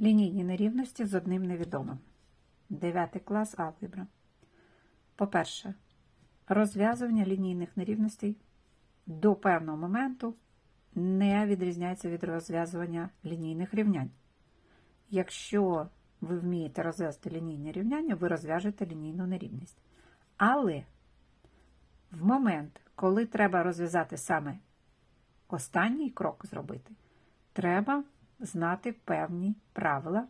Лінійні нерівності з одним невідомим. 9 клас алгебра. По-перше, розв'язування лінійних нерівностей до певного моменту не відрізняється від розв'язування лінійних рівнянь. Якщо ви вмієте розв'язати лінійне рівняння, ви розв'яжете лінійну нерівність. Але в момент, коли треба розв'язати саме останній крок зробити, треба знати певні правила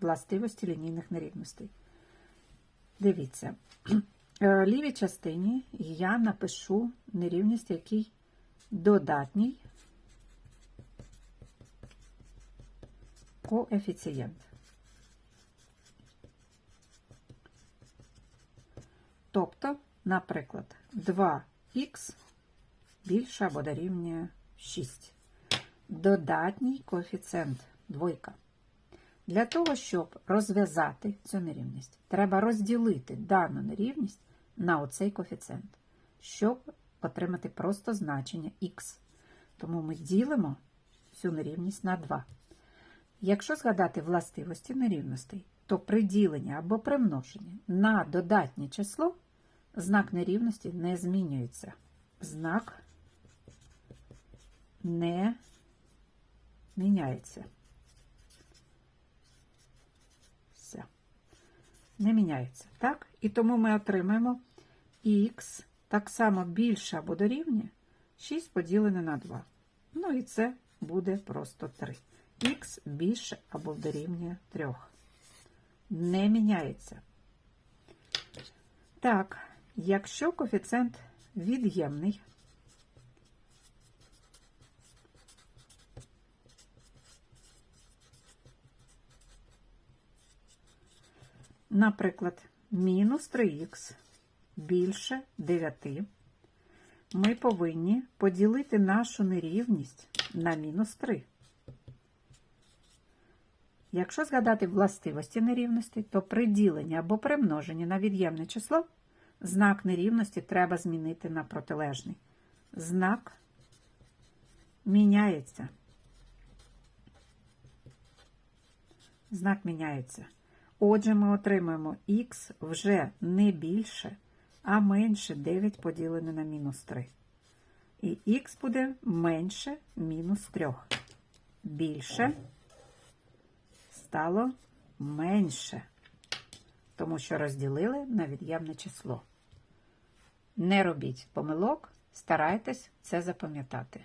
властивості лінійних нерівностей. Дивіться, в лівій частині я напишу нерівність, який додатній коефіцієнт. Тобто, наприклад, 2х більше або дорівнює 6. Додатній коефіцієнт двойка. Для того, щоб розв'язати цю нерівність, треба розділити дану нерівність на оцей коефіцієнт, щоб отримати просто значення х. Тому ми ділимо цю нерівність на 2. Якщо згадати властивості нерівностей, то при діленні або при множенні на додатнє число знак нерівності не змінюється. Знак не міняється. Все. Не міняється. Так? І тому ми отримаємо х так само більше або дорівнює 6 поділене на 2. Ну і це буде просто 3. Х більше або дорівнює 3. Не міняється. Так, якщо коефіцієнт від'ємний, наприклад, мінус 3х більше 9, ми повинні поділити нашу нерівність на мінус 3. Якщо згадати властивості нерівності, то при діленні або при множенні на від'ємне число знак нерівності треба змінити на протилежний. Знак міняється. Знак міняється. Отже, ми отримаємо х вже не більше, а менше 9 поділене на мінус 3. І х буде менше мінус 3. Більше стало менше, тому що розділили на від'ємне число. Не робіть помилок, старайтесь це запам'ятати.